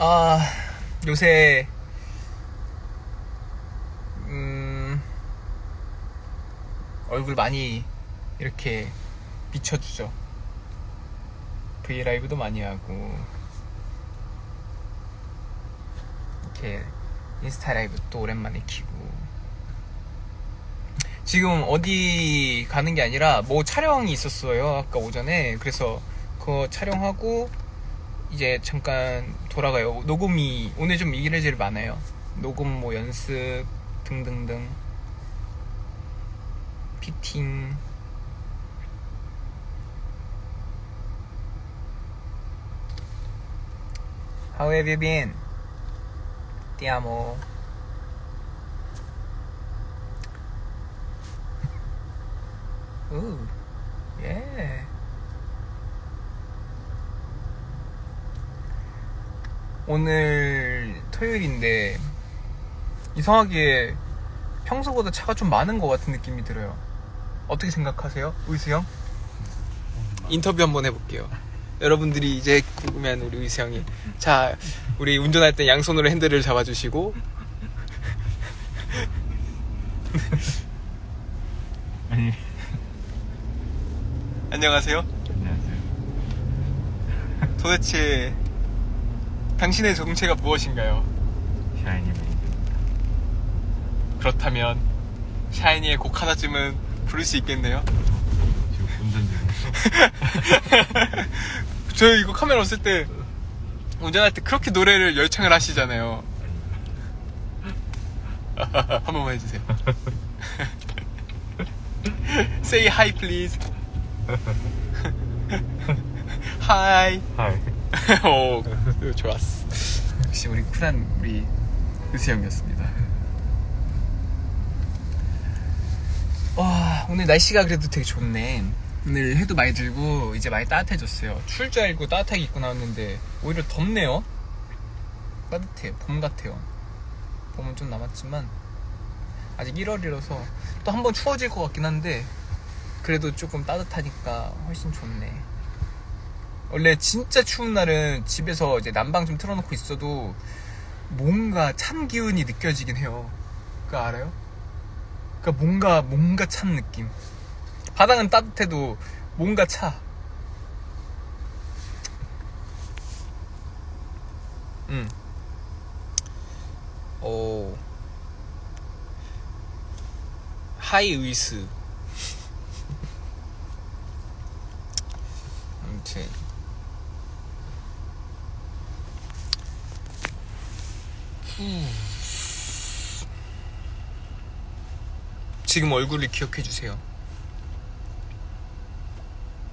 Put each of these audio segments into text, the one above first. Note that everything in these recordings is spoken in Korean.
아, 요새, 음, 얼굴 많이 이렇게 비춰주죠. 브이라이브도 많이 하고, 이렇게 인스타 라이브 또 오랜만에 키고. 지금 어디 가는 게 아니라 뭐 촬영이 있었어요. 아까 오전에. 그래서 그거 촬영하고, 이제 잠깐 돌아가요. 녹음이 오늘 좀 이래저래 많아요. 녹음 뭐 연습 등등등. 피팅. How have you been? Ti amo. 오늘 토요일인데 이상하게 평소보다 차가 좀 많은 것 같은 느낌이 들어요. 어떻게 생각하세요? 의수 형? 인터뷰 한번 해볼게요. 여러분들이 이제 궁금해하는 우리 의수 형이 자 우리 운전할 때 양손으로 핸들을 잡아주시고 아니 안녕하세요. 안녕하세요 도대체 당신의 정체가 무엇인가요? 샤이니 매니저입니다 그렇다면 샤이니의 곡 하나쯤은 부를 수 있겠네요. 지금 운전 중이에요 저 이거 카메라 없을 때 운전할 때 그렇게 노래를 열창을 하시잖아요. 한 번만 해주세요. Say hi, please. hi. 오, 좋았어. 역시 우리 쿨한 우리 의수 형이었습니다. 와, 오늘 날씨가 그래도 되게 좋네. 오늘 해도 많이 들고 이제 많이 따뜻해졌어요. 추울 줄 알고 따뜻하게 입고 나왔는데 오히려 덥네요. 따뜻해요. 봄 같아요. 봄은 좀 남았지만 아직 1월이라서 또 한 번 추워질 것 같긴 한데 그래도 조금 따뜻하니까 훨씬 좋네. 원래 진짜 추운 날은 집에서 이제 난방 좀 틀어놓고 있어도 뭔가 찬 기운이 느껴지긴 해요. 그거 알아요? 그러니까 뭔가 뭔가 찬 느낌. 바닥은 따뜻해도 뭔가 차. 음. 오. 하이 의스. 아무튼. 지금 얼굴을 기억해 주세요.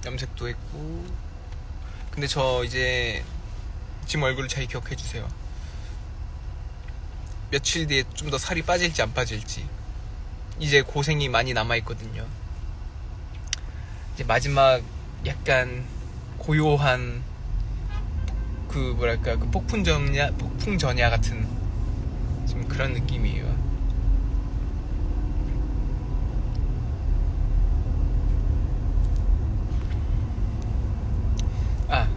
염색도 했고. 근데 저 이제 지금 얼굴을 잘 기억해 주세요. 며칠 뒤에 좀 더 살이 빠질지 안 빠질지. 이제 고생이 많이 남아 있거든요. 이제 마지막 약간 고요한 그 뭐랄까 그 폭풍 전야 폭풍 전야 같은 지금 그런 느낌이에요. 아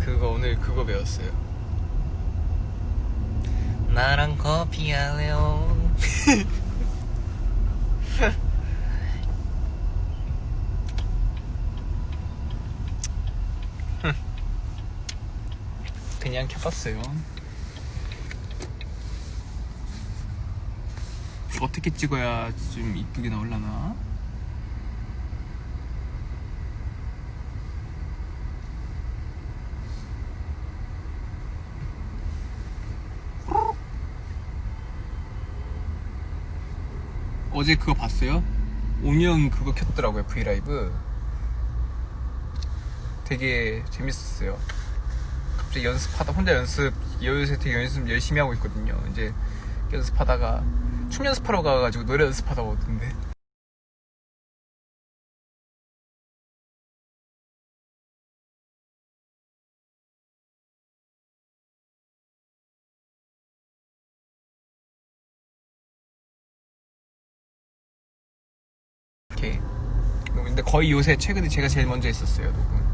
그거 오늘 그거 배웠어요. 나랑 커피 할래요. 그냥 켜봤어요. 어떻게 찍어야 좀 이쁘게 나올라나? 어제 그거 봤어요? 오년 그거 켰더라고요 브이라이브 되게 재밌었어요 갑자기 연습하다 혼자 연습 요새 되게 연습 열심히 하고 있거든요 이제 연습하다가 춤 연습하러 가가지고 노래 연습하다가 오던데 이렇게 근데 거의 요새 최근에 제가 제일 먼저 했었어요 녹음.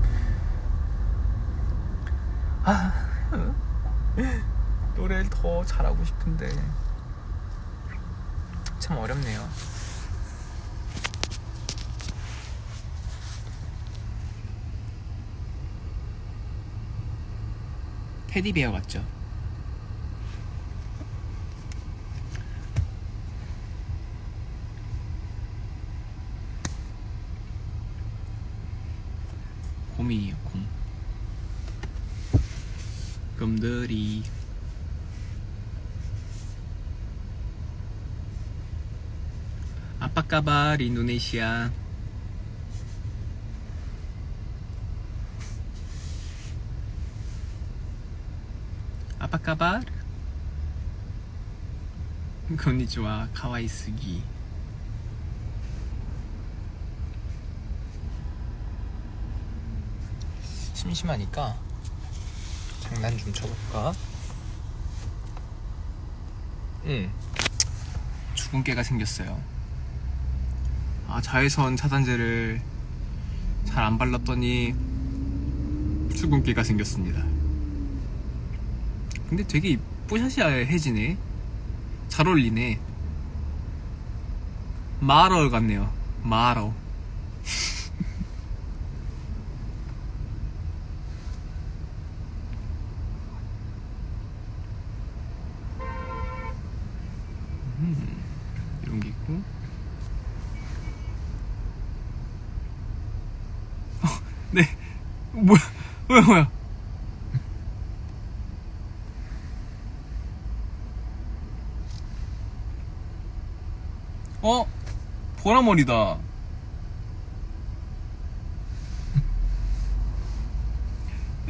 아 노래를 더 잘하고 싶은데 참 어렵네요. 테디베어 같죠? 곰이에요, 곰. 곰들이 아빠까발 인도네시아. 아빠까발? 건니치와 카와이스기 심심하니까 장난 좀 쳐볼까? 응. 죽은 깨가 생겼어요 아 자외선 차단제를 잘 안 발랐더니 깨가 생겼습니다. 근데 되게 뽀샤시아 해지네. 잘 어울리네. 마러 같네요. 마러 음, 이런 게 있고 어, 네 뭐야 뭐야 뭐야? 어? 보라머리다.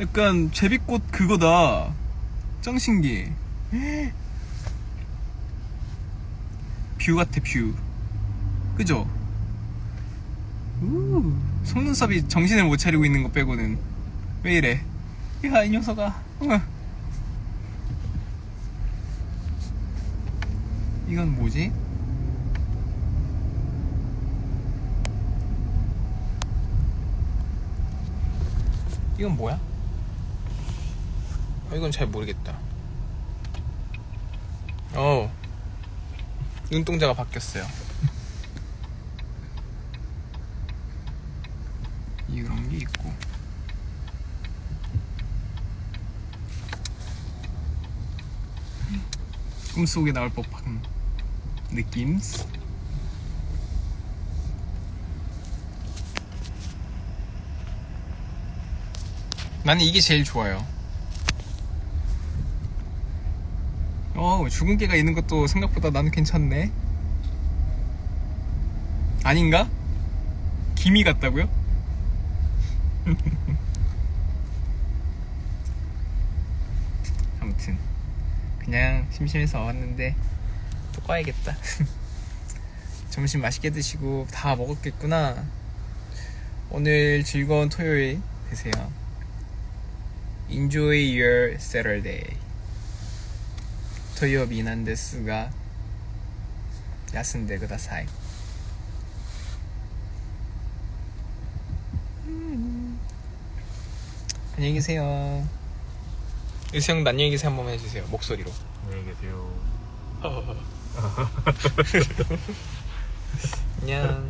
약간 제비꽃 그거다. 짱 신기해 뷰 같아 뷰. 그죠? 우 속눈썹이 정신을 못 차리고 있는 거 빼고는 왜 이래 야 이 녀석아 어. 이건 뭐지? 이건 뭐야? 어, 이건 잘 모르겠다 어 눈동자가 바뀌었어요. 이런 게 있고. 꿈속에 나올 법한 느낌? 나는 이게 제일 좋아요. 어, 죽은 개가 있는 것도 생각보다 나는 괜찮네. 아닌가? 기미 같다고요? 아무튼 그냥 심심해서 왔는데 또 꺼야겠다. 점심 맛있게 드시고 다 먹었겠구나. 오늘 즐거운 토요일 되세요. Enjoy your Saturday. 土曜日なんですが休んでください 안녕히 계세요. 유수 형도 안녕히 계세요 한 번만 해주세요 목소리로. 안녕히 계세요. 안녕